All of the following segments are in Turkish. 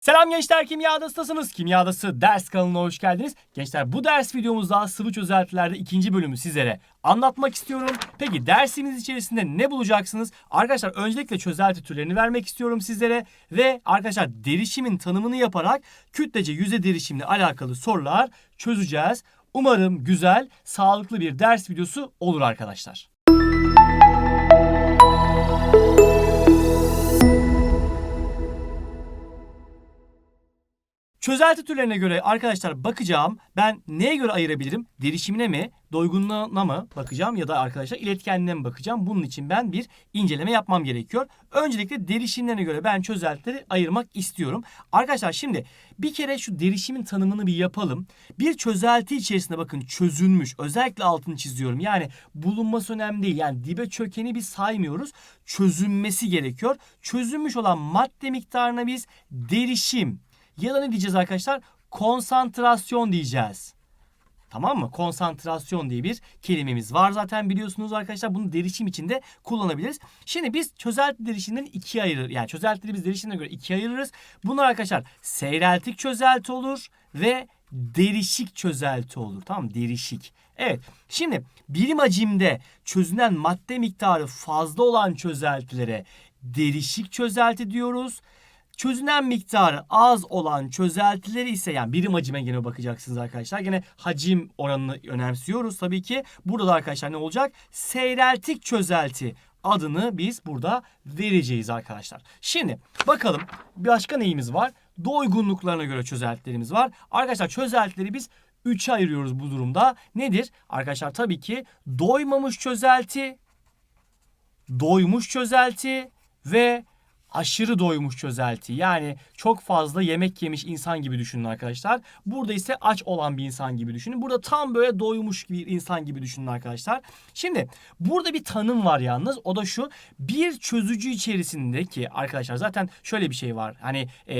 Selam gençler Kimya Adası'tasınız. Kimya Adası ders kanalına hoş geldiniz. Gençler bu ders videomuzda sıvı çözeltilerde ikinci bölümü sizlere anlatmak istiyorum. Peki dersimiz içerisinde ne bulacaksınız? Arkadaşlar öncelikle çözelti türlerini vermek istiyorum sizlere. Ve arkadaşlar derişimin tanımını yaparak kütlece yüzey derişimle alakalı sorular çözeceğiz. Umarım güzel, sağlıklı bir ders videosu olur arkadaşlar. Çözelti türlerine göre arkadaşlar bakacağım. Ben neye göre ayırabilirim? Derişimine mi, doygunluğuna mı bakacağım ya da arkadaşlar iletkenliğine mi bakacağım? Bunun için ben bir inceleme yapmam gerekiyor. Öncelikle derişimlerine göre ben çözeltileri ayırmak istiyorum. Arkadaşlar şimdi bir kere şu derişimin tanımını bir yapalım. Bir çözelti içerisinde bakın çözülmüş. Özellikle altını çiziyorum. Yani bulunması önemli değil. Yani dibe çökeni biz saymıyoruz. Çözünmesi gerekiyor. Çözülmüş olan madde miktarına biz derişim ya da ne diyeceğiz arkadaşlar? Konsantrasyon diyeceğiz. Tamam mı? Konsantrasyon diye bir kelimemiz var zaten biliyorsunuz arkadaşlar. Bunu derişim için de kullanabiliriz. Şimdi biz çözelti derişiminden ikiye ayırır. Yani çözeltileri biz derişimine göre ikiye ayırırız. Bunlar arkadaşlar seyreltik çözelti olur ve derişik çözelti olur. Tamam mı? Derişik. Evet. Şimdi birim hacimde çözünen madde miktarı fazla olan çözeltilere derişik çözelti diyoruz. Çözünen miktarı az olan çözeltileri ise yani birim hacime gene bakacaksınız arkadaşlar. Gene hacim oranını önemsiyoruz tabii ki. Burada da arkadaşlar ne olacak? Seyreltik çözelti adını biz burada vereceğiz arkadaşlar. Şimdi bakalım başka neyimiz var? Doygunluklarına göre çözeltilerimiz var. Arkadaşlar çözeltileri biz 3'e ayırıyoruz bu durumda. Nedir? Arkadaşlar tabii ki doymamış çözelti, doymuş çözelti ve aşırı doymuş çözelti. Yani çok fazla yemek yemiş insan gibi düşünün arkadaşlar. Burada ise aç olan bir insan gibi düşünün. Burada tam böyle doymuş bir insan gibi düşünün arkadaşlar. Şimdi burada bir tanım var yalnız. O da şu. Bir çözücü içerisindeki arkadaşlar zaten şöyle bir şey var. Hani ee,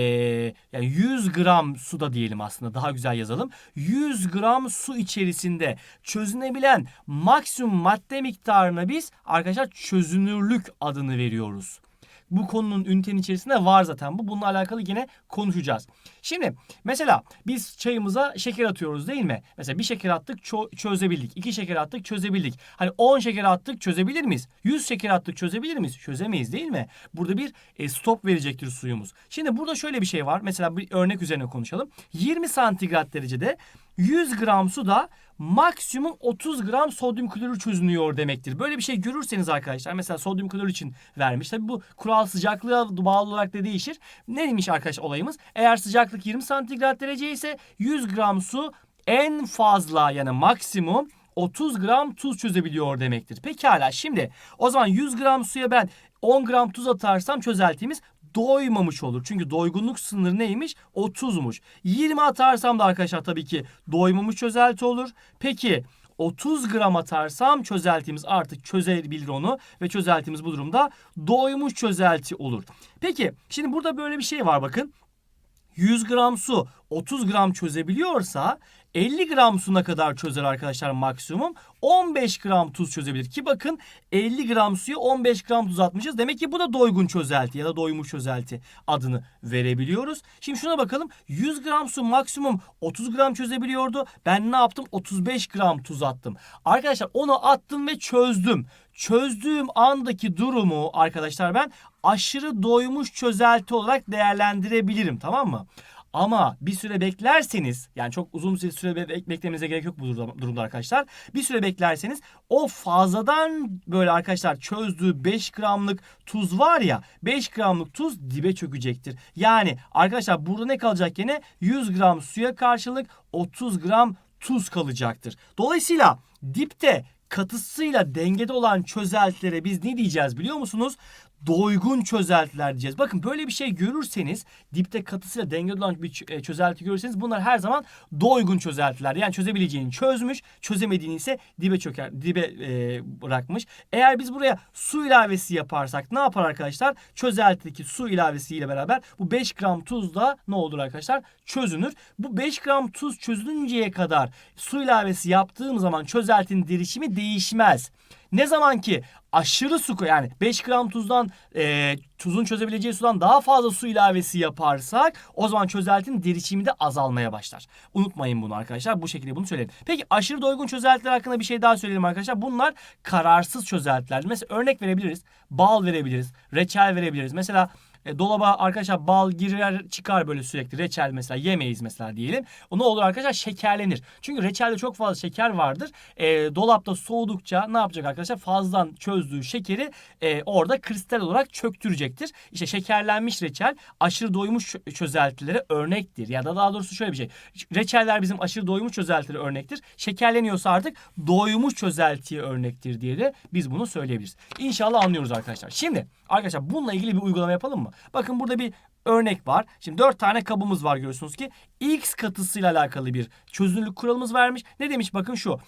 yani 100 gram suda diyelim aslında daha güzel yazalım. 100 gram su içerisinde çözünebilen maksimum madde miktarına biz arkadaşlar çözünürlük adını veriyoruz. Bu konunun ünitenin içerisinde var zaten bu. Bununla alakalı yine konuşacağız. Şimdi mesela biz çayımıza şeker atıyoruz değil mi? Mesela bir şeker attık çö- çözebildik. iki şeker attık çözebildik. Hani 10 şeker attık çözebilir miyiz? 100 şeker attık çözebilir miyiz? Çözemeyiz değil mi? Burada bir e, stop verecektir suyumuz. Şimdi burada şöyle bir şey var. Mesela bir örnek üzerine konuşalım. 20 santigrat derecede 100 gram suda maksimum 30 gram sodyum klorür çözünüyor demektir. Böyle bir şey görürseniz arkadaşlar mesela sodyum klorür için vermiş. Tabi bu kural sıcaklığa bağlı olarak da değişir. Neymiş arkadaş olayımız? Eğer sıcaklık 20 santigrat derece ise 100 gram su en fazla yani maksimum 30 gram tuz çözebiliyor demektir. Pekala şimdi o zaman 100 gram suya ben 10 gram tuz atarsam çözeltimiz doymamış olur. Çünkü doygunluk sınırı neymiş? 30'muş. 20 atarsam da arkadaşlar tabii ki doymamış çözelti olur. Peki 30 gram atarsam çözeltimiz artık çözebilir onu ve çözeltimiz bu durumda doymuş çözelti olur. Peki şimdi burada böyle bir şey var bakın. 100 gram su 30 gram çözebiliyorsa 50 gram suna kadar çözer arkadaşlar maksimum. 15 gram tuz çözebilir ki bakın 50 gram suya 15 gram tuz atmışız. Demek ki bu da doygun çözelti ya da doymuş çözelti adını verebiliyoruz. Şimdi şuna bakalım 100 gram su maksimum 30 gram çözebiliyordu. Ben ne yaptım? 35 gram tuz attım. Arkadaşlar onu attım ve çözdüm. Çözdüğüm andaki durumu arkadaşlar ben aşırı doymuş çözelti olarak değerlendirebilirim tamam mı? Ama bir süre beklerseniz yani çok uzun bir süre be- beklemenize gerek yok bu durumda arkadaşlar. Bir süre beklerseniz o fazladan böyle arkadaşlar çözdüğü 5 gramlık tuz var ya 5 gramlık tuz dibe çökecektir. Yani arkadaşlar burada ne kalacak yine 100 gram suya karşılık 30 gram tuz kalacaktır. Dolayısıyla dipte katısıyla dengede olan çözeltilere biz ne diyeceğiz biliyor musunuz? Doygun çözeltiler diyeceğiz. Bakın böyle bir şey görürseniz dipte katısıyla dengede olan bir e, çözelti görürseniz bunlar her zaman doygun çözeltiler. Yani çözebileceğini çözmüş, çözemediğini ise dibe çöker, dibe e, bırakmış. Eğer biz buraya su ilavesi yaparsak ne yapar arkadaşlar? Çözeltideki su ilavesiyle beraber bu 5 gram tuz da ne olur arkadaşlar? Çözünür. Bu 5 gram tuz çözülünceye kadar su ilavesi yaptığım zaman çözeltinin derişimi değişmez. Ne zaman ki aşırı su yani 5 gram tuzdan e, tuzun çözebileceği sudan daha fazla su ilavesi yaparsak o zaman çözeltinin derişimi de azalmaya başlar. Unutmayın bunu arkadaşlar. Bu şekilde bunu söyleyelim. Peki aşırı doygun çözeltiler hakkında bir şey daha söyleyelim arkadaşlar. Bunlar kararsız çözeltiler. Mesela örnek verebiliriz. Bal verebiliriz. Reçel verebiliriz. Mesela e, dolaba arkadaşlar bal girer çıkar böyle sürekli. Reçel mesela yemeyiz mesela diyelim. O ne olur arkadaşlar? Şekerlenir. Çünkü reçelde çok fazla şeker vardır. E, dolapta soğudukça ne yapacak arkadaşlar? Fazladan çözdüğü şekeri e, orada kristal olarak çöktürecektir. İşte şekerlenmiş reçel aşırı doymuş çö- çözeltilere örnektir. Ya da daha doğrusu şöyle bir şey. Reçeller bizim aşırı doymuş çözeltilere örnektir. Şekerleniyorsa artık doymuş çözeltiye örnektir diye de biz bunu söyleyebiliriz. İnşallah anlıyoruz arkadaşlar. Şimdi arkadaşlar bununla ilgili bir uygulama yapalım mı? Bakın burada bir örnek var. Şimdi dört tane kabımız var görüyorsunuz ki X katısıyla alakalı bir çözünürlük kuralımız vermiş. Ne demiş bakın şu.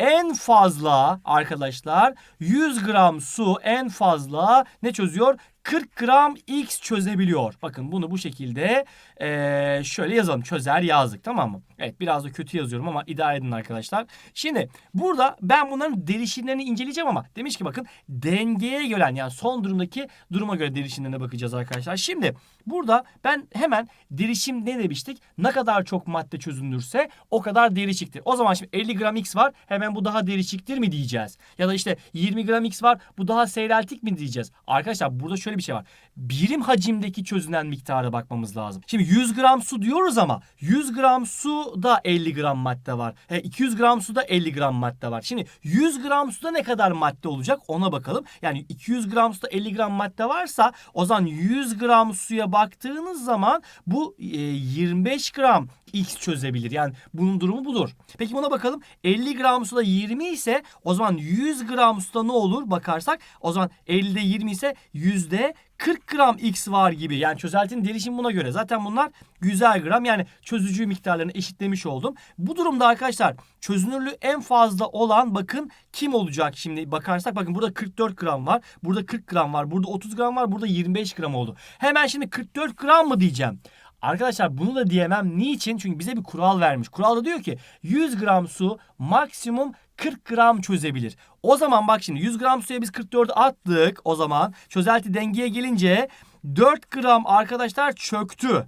En fazla arkadaşlar 100 gram su en fazla ne çözüyor? 40 gram X çözebiliyor. Bakın bunu bu şekilde eee, şöyle yazalım. Çözer yazdık tamam mı? Evet biraz da kötü yazıyorum ama idare edin arkadaşlar. Şimdi burada ben bunların derişimlerini inceleyeceğim ama demiş ki bakın dengeye gelen yani son durumdaki duruma göre derişimlerine bakacağız arkadaşlar. Şimdi burada ben hemen derişim ne demiştik? Ne kadar çok madde çözünürse o kadar derişiktir. O zaman şimdi 50 gram X var hemen bu daha derişiktir mi diyeceğiz? Ya da işte 20 gram X var bu daha seyreltik mi diyeceğiz? Arkadaşlar burada şöyle bir şey var. Birim hacimdeki çözünen miktara bakmamız lazım. Şimdi 100 gram su diyoruz ama 100 gram su da 50 gram madde var. E, 200 gram suda 50 gram madde var. Şimdi 100 gram suda ne kadar madde olacak ona bakalım. Yani 200 gram suda 50 gram madde varsa o zaman 100 gram suya baktığınız zaman bu e, 25 gram X çözebilir. Yani bunun durumu budur. Peki buna bakalım. 50 gram suda 20 ise o zaman 100 gram suda ne olur bakarsak o zaman 50'de 20 ise yüzde 40 gram X var gibi. Yani çözeltinin derişimi buna göre. Zaten bunlar güzel gram yani çözücü miktarlarını eşitlemiş oldum. Bu durumda arkadaşlar çözünürlüğü en fazla olan bakın kim olacak şimdi bakarsak bakın burada 44 gram var. Burada 40 gram var. Burada 30 gram var. Burada 25 gram oldu. Hemen şimdi 44 gram mı diyeceğim? Arkadaşlar bunu da diyemem. Niçin? Çünkü bize bir kural vermiş. Kural da diyor ki 100 gram su maksimum 40 gram çözebilir. O zaman bak şimdi 100 gram suya biz 44 attık. O zaman çözelti dengeye gelince 4 gram arkadaşlar çöktü.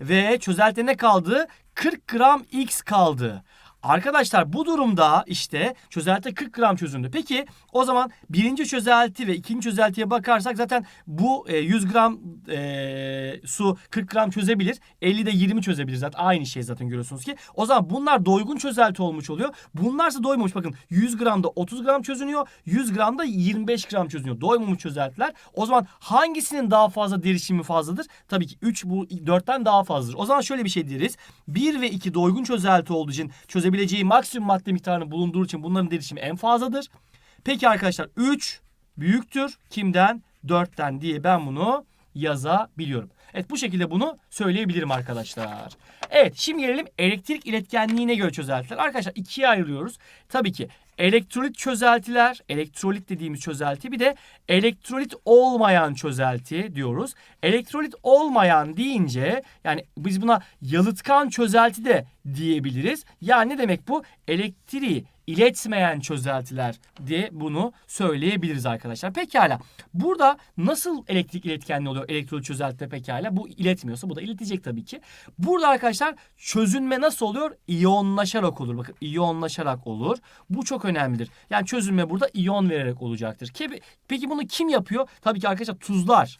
Ve çözelti ne kaldı? 40 gram X kaldı. Arkadaşlar bu durumda işte çözelti 40 gram çözündü. Peki o zaman birinci çözelti ve ikinci çözeltiye bakarsak zaten bu e, 100 gram e, su 40 gram çözebilir. 50 de 20 çözebilir zaten aynı şey zaten görüyorsunuz ki. O zaman bunlar doygun çözelti olmuş oluyor. Bunlarsa doymamış bakın 100 gramda 30 gram çözünüyor. 100 gramda 25 gram çözünüyor. Doymamış çözeltiler. O zaman hangisinin daha fazla derişimi fazladır? Tabii ki 3 bu 4'ten daha fazladır. O zaman şöyle bir şey deriz. 1 ve 2 doygun çözelti olduğu için çözebileceği maksimum madde miktarını bulunduğu için bunların derişimi en fazladır. Peki arkadaşlar 3 büyüktür kimden? 4'ten diye ben bunu yazabiliyorum. Evet bu şekilde bunu söyleyebilirim arkadaşlar. Evet şimdi gelelim elektrik iletkenliğine göre çözeltiler. Arkadaşlar ikiye ayırıyoruz. Tabii ki elektrolit çözeltiler, elektrolit dediğimiz çözelti bir de elektrolit olmayan çözelti diyoruz. Elektrolit olmayan deyince yani biz buna yalıtkan çözelti de diyebiliriz. Yani ne demek bu? Elektriği iletmeyen çözeltiler diye bunu söyleyebiliriz arkadaşlar. Pekala. Burada nasıl elektrik iletkenliği oluyor elektrolit çözeltide pekala? Bu iletmiyorsa bu da iletecek tabii ki. Burada arkadaşlar çözünme nasıl oluyor? İyonlaşarak olur. Bakın iyonlaşarak olur. Bu çok önemlidir. Yani çözünme burada iyon vererek olacaktır. Peki bunu kim yapıyor? Tabii ki arkadaşlar tuzlar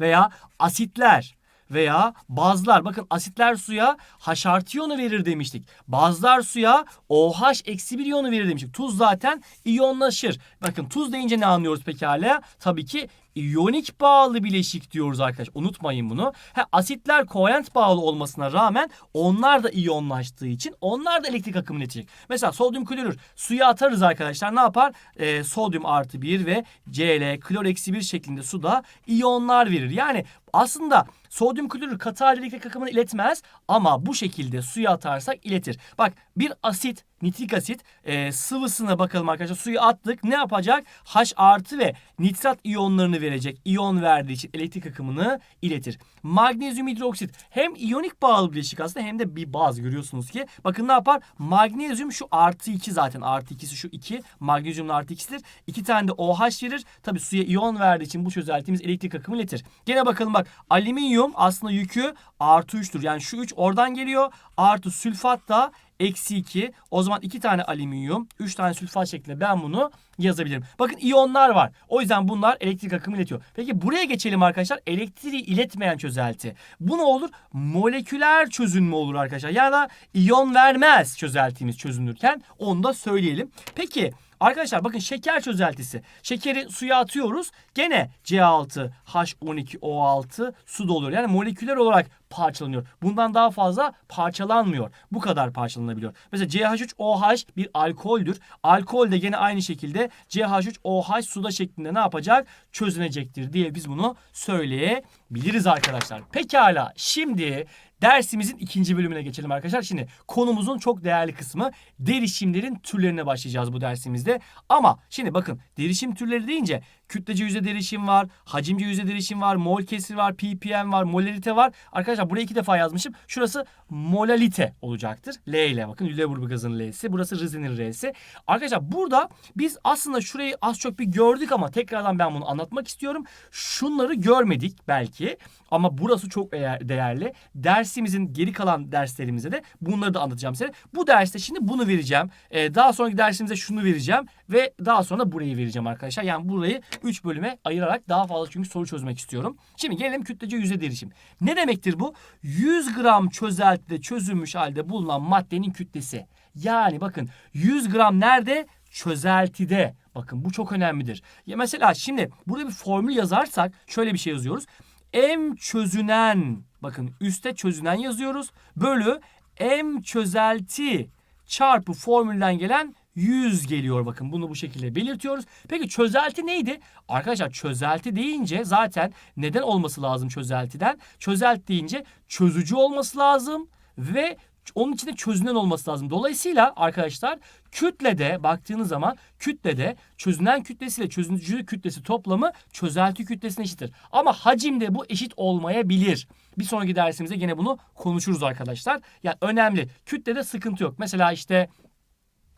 veya asitler veya bazlar. Bakın asitler suya H artı iyonu verir demiştik. Bazlar suya OH eksi bir iyonu verir demiştik. Tuz zaten iyonlaşır. Bakın tuz deyince ne anlıyoruz pekala? Tabii ki iyonik bağlı bileşik diyoruz arkadaşlar. Unutmayın bunu. Ha, asitler kovalent bağlı olmasına rağmen onlar da iyonlaştığı için onlar da elektrik akımını iletecek. Mesela sodyum klorür suya atarız arkadaşlar. Ne yapar? Ee, sodyum artı 1 ve Cl klor eksi 1 şeklinde suda iyonlar verir. Yani aslında sodyum klorür katı elektrik akımını iletmez ama bu şekilde suya atarsak iletir. Bak bir asit nitrik asit e, sıvısına bakalım arkadaşlar. Suyu attık. Ne yapacak? H artı ve nitrat iyonlarını verecek. İyon verdiği için elektrik akımını iletir. Magnezyum hidroksit hem iyonik bağlı bileşik aslında hem de bir baz görüyorsunuz ki. Bakın ne yapar? Magnezyum şu artı 2 zaten. Artı 2'si şu 2. Magnezyumun artı 2'sidir. İki tane de OH verir. Tabi suya iyon verdiği için bu çözeltimiz elektrik akımı iletir. Gene bakalım bak. Alüminyum aslında yükü artı 3'tür. Yani şu 3 oradan geliyor. Artı sülfat da eksi 2. O zaman 2 tane alüminyum, 3 tane sülfat şeklinde ben bunu yazabilirim. Bakın iyonlar var. O yüzden bunlar elektrik akımı iletiyor. Peki buraya geçelim arkadaşlar. Elektriği iletmeyen çözelti. Bu ne olur? Moleküler çözünme olur arkadaşlar. Ya da iyon vermez çözeltimiz çözünürken. Onu da söyleyelim. Peki Arkadaşlar bakın şeker çözeltisi. Şekeri suya atıyoruz. Gene C6, H12, O6 su doluyor. Yani moleküler olarak parçalanıyor. Bundan daha fazla parçalanmıyor. Bu kadar parçalanabiliyor. Mesela CH3OH bir alkoldür. Alkol de gene aynı şekilde CH3OH suda şeklinde ne yapacak? Çözünecektir diye biz bunu söyleyebiliriz arkadaşlar. Pekala şimdi dersimizin ikinci bölümüne geçelim arkadaşlar. Şimdi konumuzun çok değerli kısmı derişimlerin türlerine başlayacağız bu dersimizde. Ama şimdi bakın derişim türleri deyince kütlece yüzde derişim var, hacimce yüzde derişim var, mol kesir var, ppm var, molalite var. Arkadaşlar buraya iki defa yazmışım. Şurası molalite olacaktır. L ile bakın Lüleburgaz gazının L'si. Burası Rize'nin R'si. Arkadaşlar burada biz aslında şurayı az çok bir gördük ama tekrardan ben bunu anlatmak istiyorum. Şunları görmedik belki ama burası çok değerli. Dersimizin geri kalan derslerimizde de bunları da anlatacağım size. Bu derste şimdi bunu vereceğim. Ee, daha sonraki dersimizde şunu vereceğim ve daha sonra burayı vereceğim arkadaşlar. Yani burayı 3 bölüme ayırarak daha fazla çünkü soru çözmek istiyorum. Şimdi gelelim kütlece yüzde derişim. Ne demektir bu? 100 gram çözeltide çözülmüş halde bulunan maddenin kütlesi. Yani bakın 100 gram nerede? Çözeltide. Bakın bu çok önemlidir. Ya mesela şimdi burada bir formül yazarsak şöyle bir şey yazıyoruz. M çözünen bakın üstte çözünen yazıyoruz. Bölü M çözelti çarpı formülden gelen 100 geliyor bakın bunu bu şekilde belirtiyoruz. Peki çözelti neydi? Arkadaşlar çözelti deyince zaten neden olması lazım çözeltiden? Çözelti deyince çözücü olması lazım ve onun içinde çözünen olması lazım. Dolayısıyla arkadaşlar kütlede baktığınız zaman kütlede çözünen kütlesiyle çözücü kütlesi toplamı çözelti kütlesine eşittir. Ama hacimde bu eşit olmayabilir. Bir sonraki dersimizde gene bunu konuşuruz arkadaşlar. Yani önemli. Kütlede sıkıntı yok. Mesela işte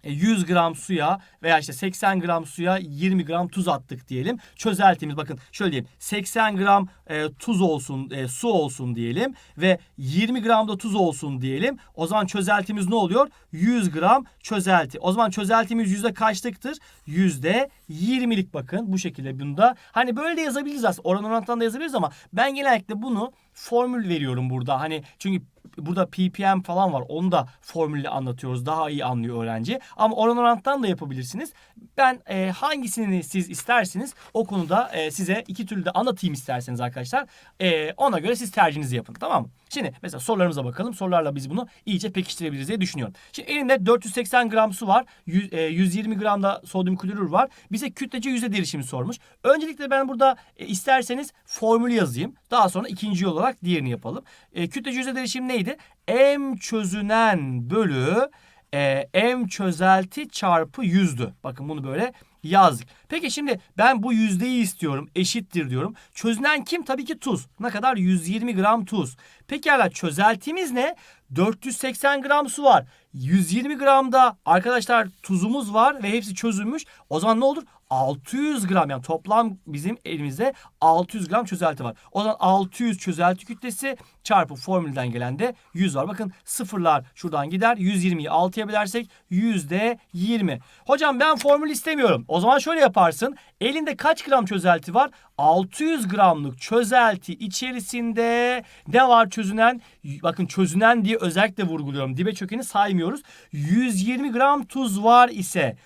100 e, gram suya veya işte 80 gram suya 20 gram tuz attık diyelim. Çözeltimiz bakın şöyle diyeyim 80 gram e, tuz olsun e, su olsun diyelim ve 20 gram da tuz olsun diyelim. O zaman çözeltimiz ne oluyor? 100 gram çözelti. O zaman çözeltimiz yüzde kaçlıktır? Yüzde 20'lik bakın bu şekilde bunda. Hani böyle de yazabiliriz aslında oran orantıdan da yazabiliriz ama ben genellikle bunu formül veriyorum burada. Hani çünkü burada ppm falan var. Onu da formülle anlatıyoruz. Daha iyi anlıyor öğrenci. Ama oran oranttan da yapabilirsiniz. Ben e, hangisini siz isterseniz o konuda e, size iki türlü de anlatayım isterseniz arkadaşlar. E, ona göre siz tercihinizi yapın. Tamam mı? Şimdi mesela sorularımıza bakalım. Sorularla biz bunu iyice pekiştirebiliriz diye düşünüyorum. Şimdi elimde 480 gram su var. 100, e, 120 gram da sodyum klorür var. Bize kütlece yüzde derişimi sormuş. Öncelikle ben burada e, isterseniz formülü yazayım. Daha sonra ikinci yol olarak diğerini yapalım. E, kütlece yüzde derişim neydi? M çözünen bölü e, M çözelti çarpı yüzdü. Bakın bunu böyle yazdık. Peki şimdi ben bu yüzdeyi istiyorum. Eşittir diyorum. Çözünen kim? Tabii ki tuz. Ne kadar? 120 gram tuz. Peki hala çözeltimiz ne? 480 gram su var. 120 gram da arkadaşlar tuzumuz var ve hepsi çözülmüş. O zaman ne olur? 600 gram yani toplam bizim elimizde 600 gram çözelti var. O zaman 600 çözelti kütlesi çarpı formülden gelen de 100 var. Bakın sıfırlar şuradan gider. 120'yi 6'ya bölersek yüzde 20. Hocam ben formül istemiyorum. O zaman şöyle yaparsın. Elinde kaç gram çözelti var? 600 gramlık çözelti içerisinde ne var çözünen? Bakın çözünen diye özellikle vurguluyorum. Dibe çökeni saymıyoruz. 120 gram tuz var ise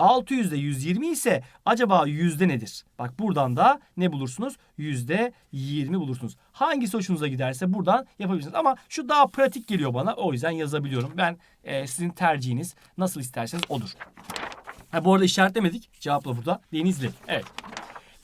600'de 120 ise acaba yüzde nedir? Bak buradan da ne bulursunuz? Yüzde 20 bulursunuz. Hangisi hoşunuza giderse buradan yapabilirsiniz. Ama şu daha pratik geliyor bana. O yüzden yazabiliyorum. Ben e, sizin tercihiniz nasıl isterseniz odur. Ha, bu arada işaretlemedik. Cevapla burada. Denizli. Evet.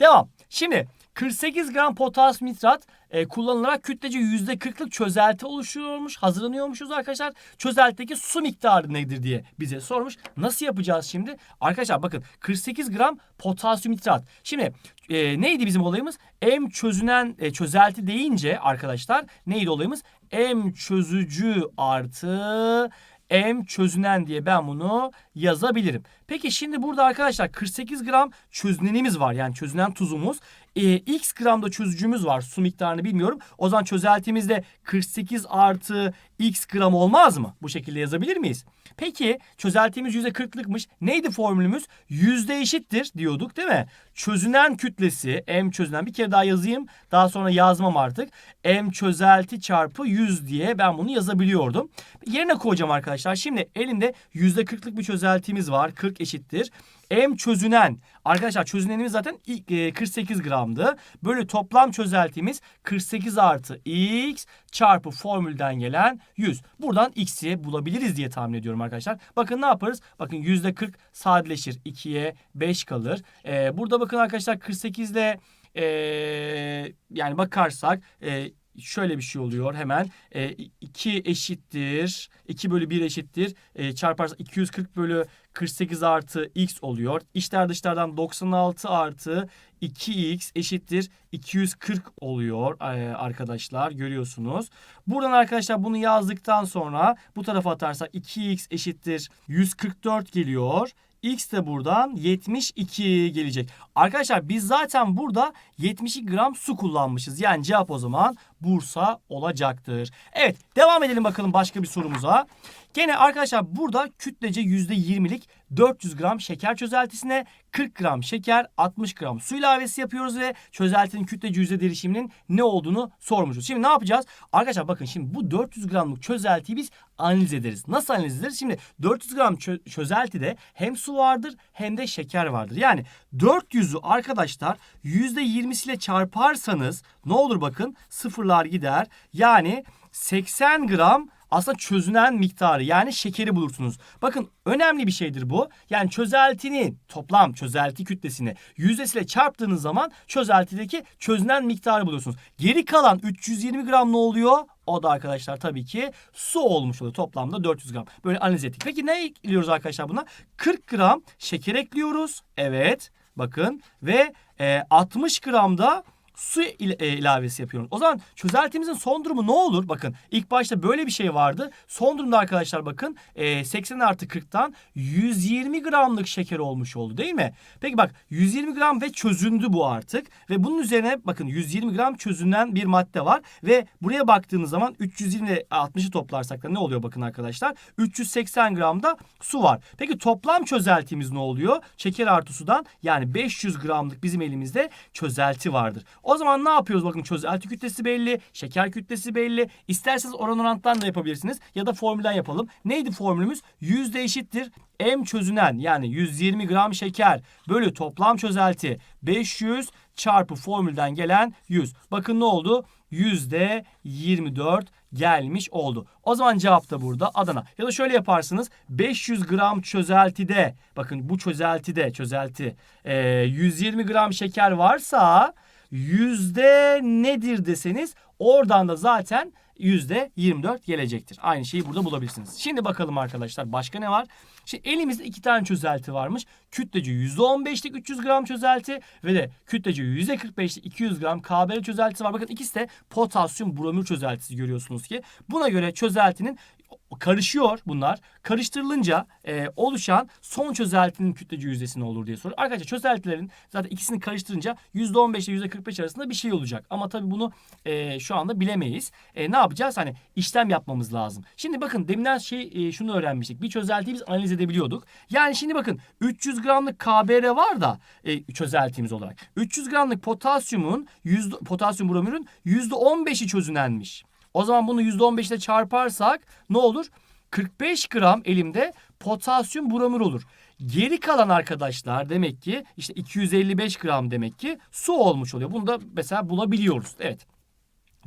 Devam. Şimdi 48 gram potasyum nitrat e, kullanılarak kütlece %40'lık çözelti oluşuyormuş. Hazırlanıyormuşuz arkadaşlar. Çözeltideki su miktarı nedir diye bize sormuş. Nasıl yapacağız şimdi? Arkadaşlar bakın 48 gram potasyum nitrat. Şimdi e, neydi bizim olayımız? M çözünen e, çözelti deyince arkadaşlar neydi olayımız? M çözücü artı M çözünen diye ben bunu yazabilirim. Peki şimdi burada arkadaşlar 48 gram çözünenimiz var. Yani çözünen tuzumuz. Ee, X gramda çözücümüz var. Su miktarını bilmiyorum. O zaman çözeltimizde 48 artı X gram olmaz mı? Bu şekilde yazabilir miyiz? Peki çözeltimiz %40'lıkmış. Neydi formülümüz? Yüzde eşittir diyorduk değil mi? Çözünen kütlesi M çözünen bir kere daha yazayım. Daha sonra yazmam artık. M çözelti çarpı 100 diye ben bunu yazabiliyordum. Yerine koyacağım arkadaşlar. Şimdi elimde %40'lık bir çözeltimiz var. 40 eşittir. M çözünen. Arkadaşlar çözünenimiz zaten ilk, e, 48 gramdı. Böyle toplam çözeltimiz 48 artı x çarpı formülden gelen 100. Buradan x'i bulabiliriz diye tahmin ediyorum arkadaşlar. Bakın ne yaparız? Bakın %40 sadeleşir. 2'ye 5 kalır. E, burada bakın arkadaşlar 48 ile e, yani bakarsak e, şöyle bir şey oluyor hemen. E, 2 eşittir. 2 bölü 1 eşittir. E, çarparsak 240 bölü 48 artı x oluyor. İçler dışlardan 96 artı 2x eşittir 240 oluyor e, arkadaşlar görüyorsunuz. Buradan arkadaşlar bunu yazdıktan sonra bu tarafa atarsak 2x eşittir 144 geliyor. X de buradan 72 gelecek. Arkadaşlar biz zaten burada 72 gram su kullanmışız. Yani cevap o zaman Bursa olacaktır. Evet devam edelim bakalım başka bir sorumuza. Gene arkadaşlar burada kütlece %20'lik 400 gram şeker çözeltisine 40 gram şeker 60 gram su ilavesi yapıyoruz ve çözeltinin kütlece yüzde derişiminin ne olduğunu sormuşuz. Şimdi ne yapacağız? Arkadaşlar bakın şimdi bu 400 gramlık çözeltiyi biz analiz ederiz. Nasıl analiz ederiz? Şimdi 400 gram çö- çözeltide hem su vardır hem de şeker vardır. Yani 400'ü arkadaşlar %20'siyle çarparsanız ne olur bakın sıfırlar gider. Yani 80 gram aslında çözünen miktarı yani şekeri bulursunuz. Bakın önemli bir şeydir bu. Yani çözeltinin toplam çözelti kütlesini yüzdesiyle çarptığınız zaman çözeltideki çözünen miktarı buluyorsunuz. Geri kalan 320 gram ne oluyor? O da arkadaşlar tabii ki su olmuş oluyor. Toplamda 400 gram. Böyle analiz ettik. Peki ne ekliyoruz arkadaşlar buna? 40 gram şeker ekliyoruz. Evet. Bakın ve e, 60 gram da su il- e, ilavesi yapıyoruz. O zaman çözeltimizin son durumu ne olur? Bakın ilk başta böyle bir şey vardı. Son durumda arkadaşlar bakın e, 80 artı 40'tan 120 gramlık şeker olmuş oldu değil mi? Peki bak 120 gram ve çözündü bu artık. Ve bunun üzerine bakın 120 gram çözünen bir madde var. Ve buraya baktığınız zaman 320 ile 60'ı toplarsak da ne oluyor bakın arkadaşlar? 380 gram da su var. Peki toplam çözeltimiz ne oluyor? Şeker artı sudan yani 500 gramlık bizim elimizde çözelti vardır. Zaman ne yapıyoruz? Bakın çözelti kütlesi belli, şeker kütlesi belli. İsterseniz oran oranttan da yapabilirsiniz ya da formülden yapalım. Neydi formülümüz? Yüzde eşittir M çözünen yani 120 gram şeker bölü toplam çözelti 500 çarpı formülden gelen 100. Bakın ne oldu? Yüzde 24 gelmiş oldu. O zaman cevap da burada Adana. Ya da şöyle yaparsınız. 500 gram çözeltide bakın bu çözeltide çözelti e, 120 gram şeker varsa yüzde nedir deseniz oradan da zaten yüzde 24 gelecektir. Aynı şeyi burada bulabilirsiniz. Şimdi bakalım arkadaşlar başka ne var? Şimdi elimizde iki tane çözelti varmış. Kütlece %15'lik 300 gram çözelti ve de kütlece %45'lik 200 gram KBR çözeltisi var. Bakın ikisi de potasyum bromür çözeltisi görüyorsunuz ki. Buna göre çözeltinin karışıyor bunlar. Karıştırılınca e, oluşan son çözeltinin kütlece yüzdesi ne olur diye soruyor. Arkadaşlar çözeltilerin zaten ikisini karıştırınca %15 ile %45 arasında bir şey olacak. Ama tabii bunu e, şu anda bilemeyiz. E, ne yapacağız? Hani işlem yapmamız lazım. Şimdi bakın deminden şey e, şunu öğrenmiştik. Bir çözeltiyi biz analiz edebiliyorduk. Yani şimdi bakın 300 gramlık KBR var da e, çözeltimiz olarak. 300 gramlık potasyumun yüzde, potasyum bromürün %15'i çözünenmiş. O zaman bunu %15 ile çarparsak ne olur? 45 gram elimde potasyum bromür olur. Geri kalan arkadaşlar demek ki işte 255 gram demek ki su olmuş oluyor. Bunu da mesela bulabiliyoruz. Evet.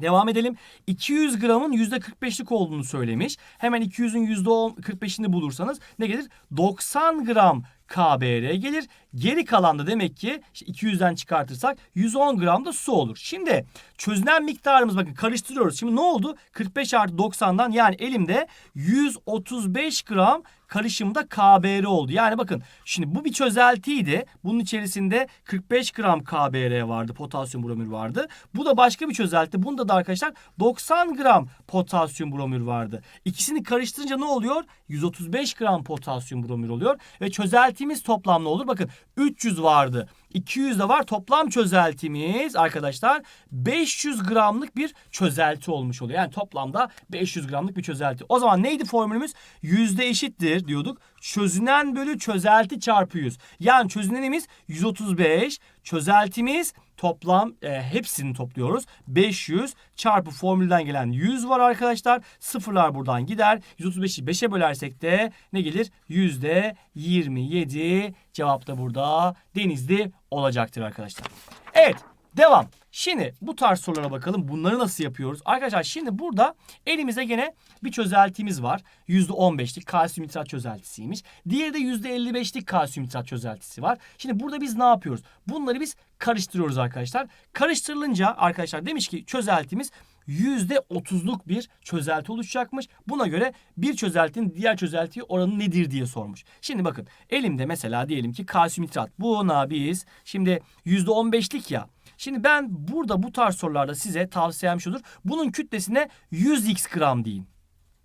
Devam edelim. 200 gramın %45'lik olduğunu söylemiş. Hemen 200'ün %45'ini bulursanız ne gelir? 90 gram KBR gelir. Geri kalan da demek ki işte 200'den çıkartırsak 110 gram da su olur. Şimdi çözünen miktarımız bakın karıştırıyoruz. Şimdi ne oldu? 45 artı 90'dan yani elimde 135 gram karışımda KBR oldu. Yani bakın şimdi bu bir çözeltiydi. Bunun içerisinde 45 gram KBR vardı. Potasyum bromür vardı. Bu da başka bir çözelti. Bunda da arkadaşlar 90 gram potasyum bromür vardı. İkisini karıştırınca ne oluyor? 135 gram potasyum bromür oluyor. Ve çözeltimiz toplam ne olur? Bakın 300 vardı. 200 de var. Toplam çözeltimiz arkadaşlar 500 gramlık bir çözelti olmuş oluyor. Yani toplamda 500 gramlık bir çözelti. O zaman neydi formülümüz? Yüzde eşittir diyorduk. Çözünen bölü çözelti çarpı 100. Yani çözünenimiz 135. Çözeltimiz toplam e, hepsini topluyoruz. 500 çarpı formülden gelen 100 var arkadaşlar. Sıfırlar buradan gider. 135'i 5'e bölersek de ne gelir? Yüzde 27 cevap da burada denizli olacaktır arkadaşlar. Evet devam. Şimdi bu tarz sorulara bakalım. Bunları nasıl yapıyoruz? Arkadaşlar şimdi burada elimizde gene bir çözeltimiz var. %15'lik kalsiyum nitrat çözeltisiymiş. Diğeri de %55'lik kalsiyum nitrat çözeltisi var. Şimdi burada biz ne yapıyoruz? Bunları biz karıştırıyoruz arkadaşlar. Karıştırılınca arkadaşlar demiş ki çözeltimiz %30'luk bir çözelti oluşacakmış. Buna göre bir çözeltinin diğer çözeltiye oranı nedir diye sormuş. Şimdi bakın elimde mesela diyelim ki kalsiyum nitrat. Buna biz şimdi %15'lik ya. Şimdi ben burada bu tarz sorularda size tavsiyem şudur. Bunun kütlesine 100x gram deyin.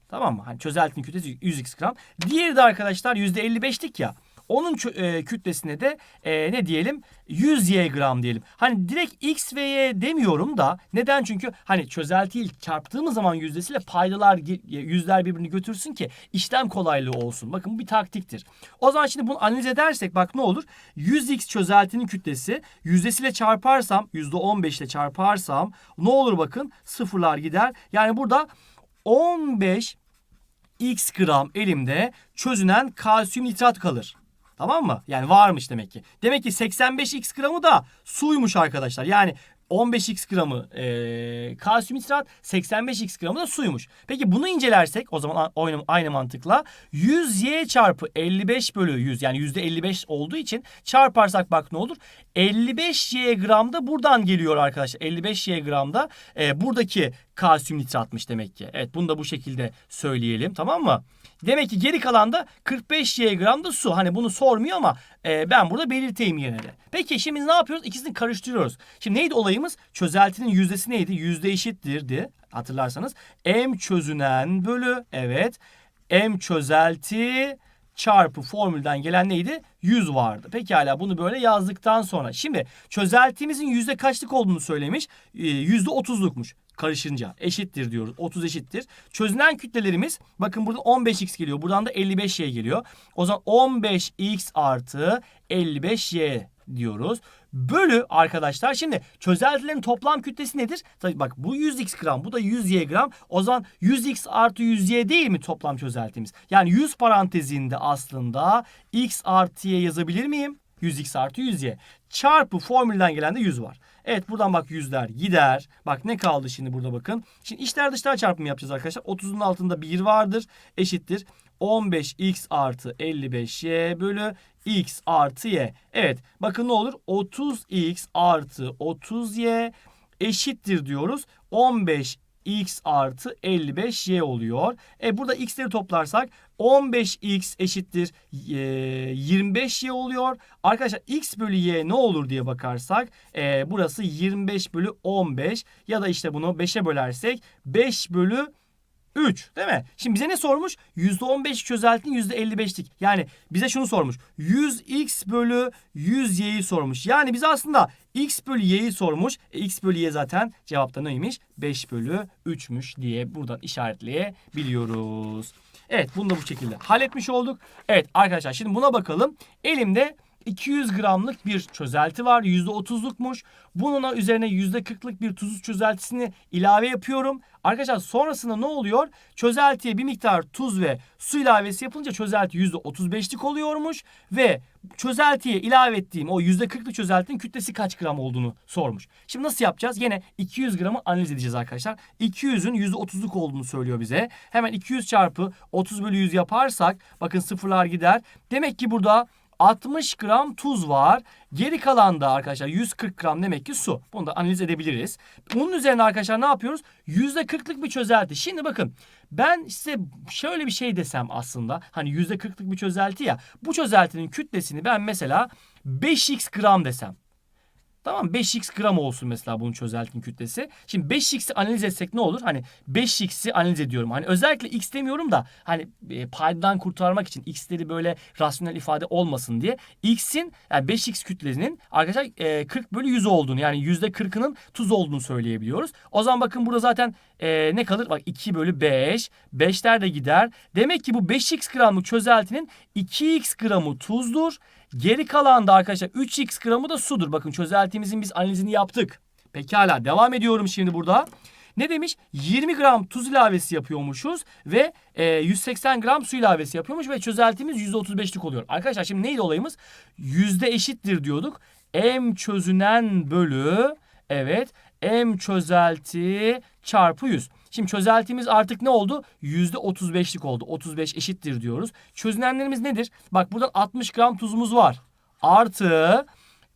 Tamam mı? Hani çözeltinin kütlesi 100x gram. Diğeri de arkadaşlar %55'lik ya. Onun e, kütlesine de e, ne diyelim 100 y gram diyelim. Hani direkt x ve y demiyorum da neden? Çünkü hani çözeltiyi çarptığımız zaman yüzdesiyle paydalar yüzler birbirini götürsün ki işlem kolaylığı olsun. Bakın bu bir taktiktir. O zaman şimdi bunu analiz edersek bak ne olur? 100x çözeltinin kütlesi yüzdesiyle çarparsam %15 ile çarparsam ne olur bakın sıfırlar gider. Yani burada 15 x gram elimde çözünen kalsiyum nitrat kalır. Tamam mı? Yani varmış demek ki. Demek ki 85x gramı da suymuş arkadaşlar. Yani 15x gramı e, kalsiyum nitrat, 85x gramı da suymuş. Peki bunu incelersek o zaman aynı, aynı mantıkla 100y çarpı 55 bölü 100 yani %55 olduğu için çarparsak bak ne olur? 55y gram da buradan geliyor arkadaşlar. 55y gram da e, buradaki kalsiyum nitratmış demek ki. Evet bunu da bu şekilde söyleyelim tamam mı? Demek ki geri kalan da 45 y gram da su. Hani bunu sormuyor ama e, ben burada belirteyim yine de. Peki şimdi ne yapıyoruz? İkisini karıştırıyoruz. Şimdi neydi olayımız? Çözeltinin yüzdesi neydi? Yüzde eşittirdi hatırlarsanız. M çözünen bölü evet. M çözelti çarpı formülden gelen neydi? 100 vardı. Pekala bunu böyle yazdıktan sonra. Şimdi çözeltimizin yüzde kaçlık olduğunu söylemiş. E, yüzde 30'lukmuş karışınca eşittir diyoruz. 30 eşittir. Çözünen kütlelerimiz bakın burada 15x geliyor. Buradan da 55y geliyor. O zaman 15x artı 55y diyoruz. Bölü arkadaşlar şimdi çözeltilerin toplam kütlesi nedir? Tabii bak bu 100x gram bu da 100y gram. O zaman 100x artı 100y değil mi toplam çözeltimiz? Yani 100 parantezinde aslında x artı y yazabilir miyim? 100x artı 100y. Çarpı formülden gelen de 100 var. Evet buradan bak yüzler gider. Bak ne kaldı şimdi burada bakın. Şimdi içler dışlar çarpımı yapacağız arkadaşlar. 30'un altında 1 vardır. Eşittir. 15x artı 55y bölü x artı y. Evet bakın ne olur? 30x artı 30y eşittir diyoruz. 15 x artı 55y oluyor. E burada x'leri toplarsak 15x eşittir e, 25y oluyor. Arkadaşlar x bölü y ne olur diye bakarsak e, burası 25 bölü 15 ya da işte bunu 5'e bölersek 5 bölü 3 değil mi? Şimdi bize ne sormuş? %15 çözeltinin %55'lik. Yani bize şunu sormuş. 100x bölü 100y'yi sormuş. Yani bize aslında x bölü y'yi sormuş. E, x bölü y zaten cevapta neymiş? 5 bölü 3'müş diye buradan işaretleyebiliyoruz. Evet bunu da bu şekilde halletmiş olduk. Evet arkadaşlar şimdi buna bakalım. Elimde 200 gramlık bir çözelti var. %30'lukmuş. Bunun üzerine %40'lık bir tuz çözeltisini ilave yapıyorum. Arkadaşlar sonrasında ne oluyor? Çözeltiye bir miktar tuz ve su ilavesi yapılınca çözelti %35'lik oluyormuş. Ve çözeltiye ilave ettiğim o %40'lık çözeltinin kütlesi kaç gram olduğunu sormuş. Şimdi nasıl yapacağız? Yine 200 gramı analiz edeceğiz arkadaşlar. 200'ün %30'luk olduğunu söylüyor bize. Hemen 200 çarpı 30 bölü 100 yaparsak bakın sıfırlar gider. Demek ki burada 60 gram tuz var. Geri kalan da arkadaşlar 140 gram demek ki su. Bunu da analiz edebiliriz. Bunun üzerine arkadaşlar ne yapıyoruz? %40'lık bir çözelti. Şimdi bakın ben size şöyle bir şey desem aslında. Hani %40'lık bir çözelti ya. Bu çözeltinin kütlesini ben mesela 5x gram desem. Tamam 5x gram olsun mesela bunun çözeltinin kütlesi. Şimdi 5x'i analiz etsek ne olur? Hani 5x'i analiz ediyorum. Hani özellikle x demiyorum da hani e, paydadan kurtarmak için x'leri böyle rasyonel ifade olmasın diye x'in yani 5x kütlesinin arkadaşlar e, 40 bölü 100 olduğunu yani %40'ının tuz olduğunu söyleyebiliyoruz. O zaman bakın burada zaten e, ne kalır? Bak 2 bölü 5. 5'ler de gider. Demek ki bu 5x gramlık çözeltinin 2x gramı tuzdur. Geri kalan da arkadaşlar 3x gramı da sudur. Bakın çözeltimizin biz analizini yaptık. Pekala devam ediyorum şimdi burada. Ne demiş? 20 gram tuz ilavesi yapıyormuşuz ve e, 180 gram su ilavesi yapıyormuş ve çözeltimiz %35'lik oluyor. Arkadaşlar şimdi neydi olayımız? Yüzde eşittir diyorduk. M çözünen bölü evet M çözelti çarpı 100. Şimdi çözeltimiz artık ne oldu? %35'lik oldu. 35 eşittir diyoruz. Çözünenlerimiz nedir? Bak buradan 60 gram tuzumuz var. Artı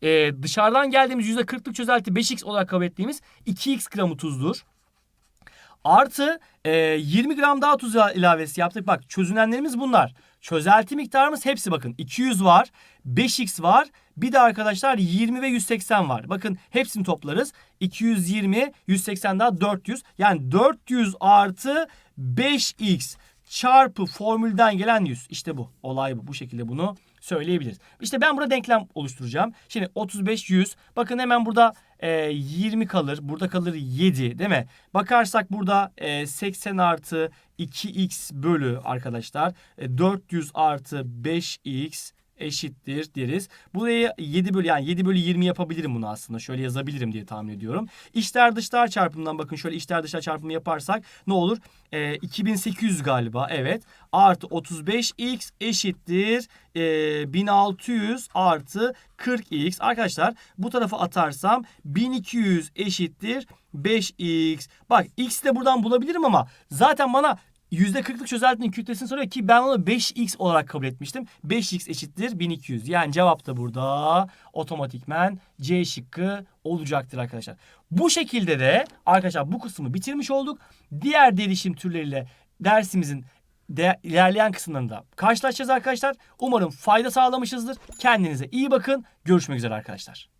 e, dışarıdan geldiğimiz %40'lık çözelti 5x olarak kabul ettiğimiz 2x gramı tuzdur. Artı e, 20 gram daha tuz ilavesi yaptık. Bak çözünenlerimiz bunlar. Çözelti miktarımız hepsi bakın 200 var, 5x var. Bir de arkadaşlar 20 ve 180 var. Bakın hepsini toplarız. 220, 180 daha 400. Yani 400 artı 5x çarpı formülden gelen 100. İşte bu. Olay bu. Bu şekilde bunu söyleyebiliriz. İşte ben burada denklem oluşturacağım. Şimdi 35 100. Bakın hemen burada e, 20 kalır. Burada kalır 7 değil mi? Bakarsak burada e, 80 artı 2x bölü arkadaşlar. E, 400 artı 5x eşittir deriz. Burayı 7 bölü yani 7 bölü 20 yapabilirim bunu aslında. Şöyle yazabilirim diye tahmin ediyorum. İçler dışlar çarpımından bakın şöyle içler dışlar çarpımı yaparsak ne olur? Ee, 2800 galiba evet. Artı 35x eşittir e, 1600 artı 40x. Arkadaşlar bu tarafa atarsam 1200 eşittir 5x. Bak x de buradan bulabilirim ama zaten bana %40'lık çözeltinin kütlesini soruyor ki ben onu 5x olarak kabul etmiştim. 5x eşittir 1200. Yani cevap da burada otomatikmen C şıkkı olacaktır arkadaşlar. Bu şekilde de arkadaşlar bu kısmı bitirmiş olduk. Diğer derişim türleriyle dersimizin de, ilerleyen kısımlarında karşılaşacağız arkadaşlar. Umarım fayda sağlamışızdır. Kendinize iyi bakın. Görüşmek üzere arkadaşlar.